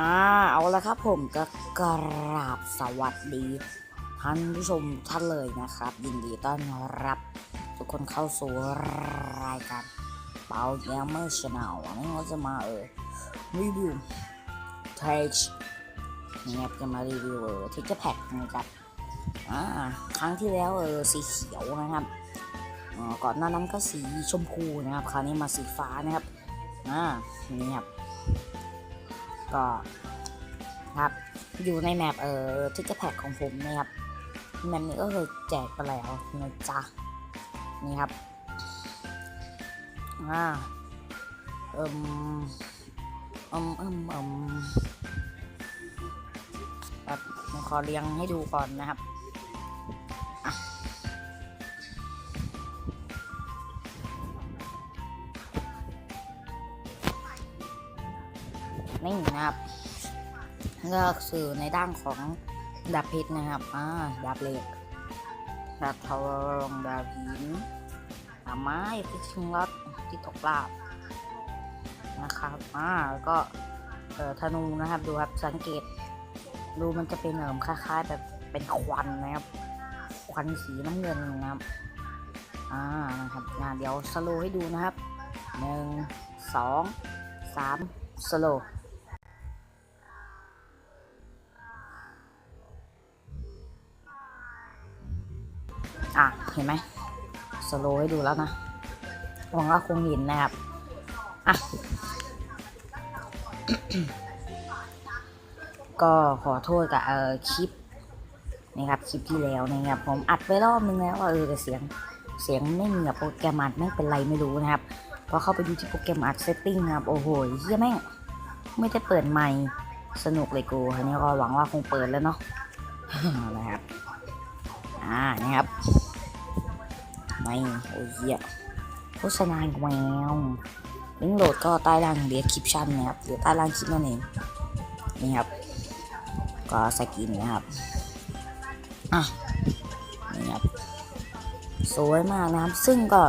อ่าเอาละครับผมก็กราบสวัสดีท่านผู้ชมท่านเลยนะครับ ยินดีต้อนรับ ทุกคนเข้าสู่รายการเปาแกมเมอร์ชาแนลวันนี้เราจะมาเออรีวิวเทชนี่ครับจะมารีวิวเออทิกเกอร์แพ็กนะครับอ่าครั้งที่แล้วเออสีเขียวนะครับก่อนหน้านั้นก็สีชมพูนะครับ คราวนี้มาสีฟ้านะครับอ่านี่ครับ ก็ครับ อยู่ในแมปเอ่อทิกเกอร์แพ็กของผมนะครับแมปนี้ก็เคยแจกไปแล้วนะจ๊ะนี่ครับอ่าเอิ่มเอิ่มเอิ่มเอิมแบบขอเรียงให้ดูก่อนนะครับ นี่นะครับก็คือในด้านของดาบเพชรนะครับอ่าดาบเหล็กดาบทองดาบหินดาบไม้ที่ชิงรถที่ตกปลาบนะครับอ่าแล้วก็เอ่อธนูนะครับดูครับสังเกต ดูมันจะเป็นเหิมคล้ายๆแบบเป็นควันนะครับ ควันสีน้ำเงินนะครับอ่านะครับงานเดี๋ยวสโลให้ดูนะครับหนึ่งสองสามสโล เห็นไหมสโลว์ให้ดูแล้วนะหวังว่าคงเห็นนะครับ อะ ก็ขอโทษกับเออคลิปนะครับคลิปที่แล้วนะครับผมอัดไปรอบนึงแล้วว่าเออแต่เสียงเสียงไม่มีอะโปรแกรมอัดไม่เป็นไรไม่รู้นะครับพอเข้าไปดูที่โปรแกรมอัดเซตติ้งนะครับ โอ้โหเฮียแม่ง ไม่ได้เปิดไมค์สนุกเลยกูทีนี้ก็หวังว่าคงเปิดแล้วเนาะนะครับ อ่านี่ครับ ไม่โอ้ยเหี้ยโฆษณาแมวลิงก์โหลดก็ใต้ล่างเดียคลิปชั่นนะครับหรือใต้ล่างคลิปนั่นเองนี่ครับ ก็สกินนะครับอะนี่ครับสวยมากนะครับ ซึ่งก็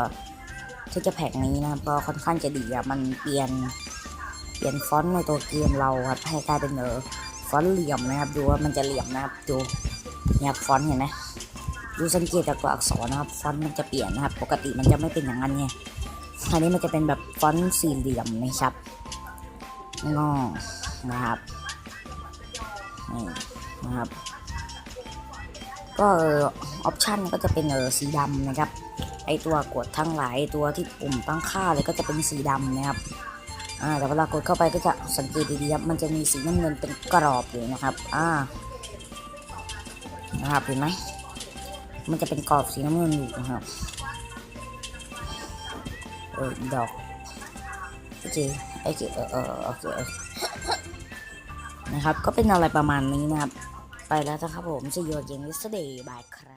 ที่จะแพ็กนี้นะครับก็ค่อนข้างจะดีอะมันเปลี่ยนเปลี่ยนฟอนต์ในตัวเกมเราครับให้กลายเป็นเออฟอนต์เหลี่ยมนะครับ ดูว่ามันจะเหลี่ยมนะครับดูเนี่ยครับฟอนต์เห็นไหม ดูสังเกตจากตัวอักษรนะครับฟอนต์มันจะเปลี่ยนนะครับ ปกติมันจะไม่เป็นอย่างนั้นไงคราวนี้มันจะเป็นแบบฟอนต์สี่เหลี่ยมนะครับงอนะครับนี่นะครับ ก็เออออปชันก็จะเป็นเออสีดำนะครับ ไอตัวกดทั้งหลายตัวที่ปุ่มตั้งค่าเลยก็จะเป็นสีดำนะครับอ่าแต่เวลากดเข้าไปก็จะสังเกตดีๆครับมันจะมีสีน้ำเงินเป็นกรอบอยู่นะครับ อ่านะครับเห็นไหม มันจะเป็นกรอบสีน้ำเงินอยู่นะครับเออดอกโอเคโอเคเออเออโอเคโอเคนะครับ ก็เป็นอะไรประมาณนี้นะครับ ไปแล้วนะครับผม see you again yesterday bye ครับ